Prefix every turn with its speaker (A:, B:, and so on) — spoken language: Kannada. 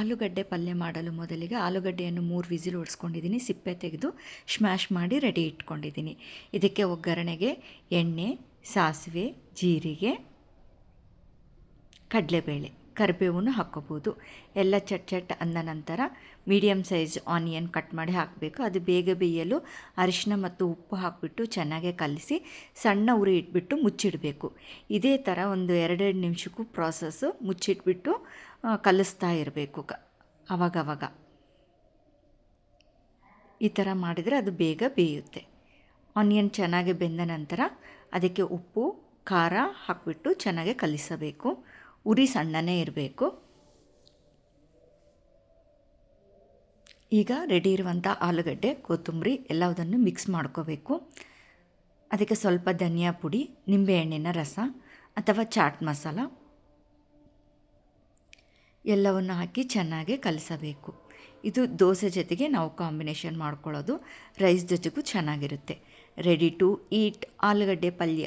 A: ಆಲೂಗಡ್ಡೆ ಪಲ್ಯ ಮಾಡಲು ಮೊದಲಿಗೆ ಆಲೂಗಡ್ಡೆಯನ್ನು ಮೂರು ವಿಸಿಲ್ ಹೊಡ್ಸ್ಕೊಂಡಿದ್ದೀನಿ ಸಿಪ್ಪೆ ತೆಗೆದು ಸ್ಮ್ಯಾಶ್ ಮಾಡಿ ರೆಡಿ ಇಟ್ಕೊಂಡಿದ್ದೀನಿ. ಇದಕ್ಕೆ ಒಗ್ಗರಣೆಗೆ ಎಣ್ಣೆ, ಸಾಸಿವೆ, ಜೀರಿಗೆ, ಕಡಲೆಬೇಳೆ. ಕರಿಬೇವನ್ನು ಹಾಕ್ಕೋಬೋದು. ಎಲ್ಲ ಚಟ್ ಚಟ್ ಅಂದ ನಂತರ ಮೀಡಿಯಮ್ ಸೈಜ್ ಆನಿಯನ್ ಕಟ್ ಮಾಡಿ ಹಾಕಬೇಕು. ಅದು ಬೇಗ ಬೇಯಲು ಅರಿಶಿನ ಮತ್ತು ಉಪ್ಪು ಹಾಕಿಬಿಟ್ಟು ಚೆನ್ನಾಗೆ ಕಲಸಿ ಸಣ್ಣ ಉರಿ ಇಟ್ಬಿಟ್ಟು ಮುಚ್ಚಿಡಬೇಕು. ಇದೇ ಥರ ಒಂದು ಎರಡೆರಡು ನಿಮಿಷಕ್ಕೂ ಪ್ರಾಸೆಸ್ಸು ಮುಚ್ಚಿಟ್ಬಿಟ್ಟು ಕಲಿಸ್ತಾ ಇರಬೇಕು. ಕ, ಅವಾಗವಾಗ. ಈ ಥರ ಮಾಡಿದರೆ ಅದು ಬೇಗ ಬೇಯುತ್ತೆ. ಆನಿಯನ್ ಚೆನ್ನಾಗಿ ಬೆಂದ ನಂತರ ಅದಕ್ಕೆ ಉಪ್ಪು, ಖಾರ ಹಾಕಿಬಿಟ್ಟು ಚೆನ್ನಾಗಿ ಕಲಿಸಬೇಕು. ಉರಿ ಸಣ್ಣನೇ ಇರಬೇಕು. ಈಗ ರೆಡಿ ಇರುವಂಥ ಆಲೂಗಡ್ಡೆ, ಕೊತ್ತಂಬರಿ ಎಲ್ಲದನ್ನು ಮಿಕ್ಸ್ ಮಾಡ್ಕೋಬೇಕು. ಅದಕ್ಕೆ ಸ್ವಲ್ಪ ಧನಿಯಾ ಪುಡಿ ನಿಂಬೆಹಣ್ಣಿನ ರಸ ಅಥವಾ ಚಾಟ್ ಮಸಾಲ ಎಲ್ಲವನ್ನು ಹಾಕಿ ಚೆನ್ನಾಗಿ ಕಲಿಸಬೇಕು. ಇದು ದೋಸೆ ಜೊತೆಗೆ ನಾವು ಕಾಂಬಿನೇಷನ್ ಮಾಡ್ಕೊಳ್ಳೋದು ರೈಸ್ ಜೊತೆಗೂ ಚೆನ್ನಾಗಿರುತ್ತೆ. ರೆಡಿ ಟು ಈಟ್ ಆಲೂಗಡ್ಡೆ ಪಲ್ಯ.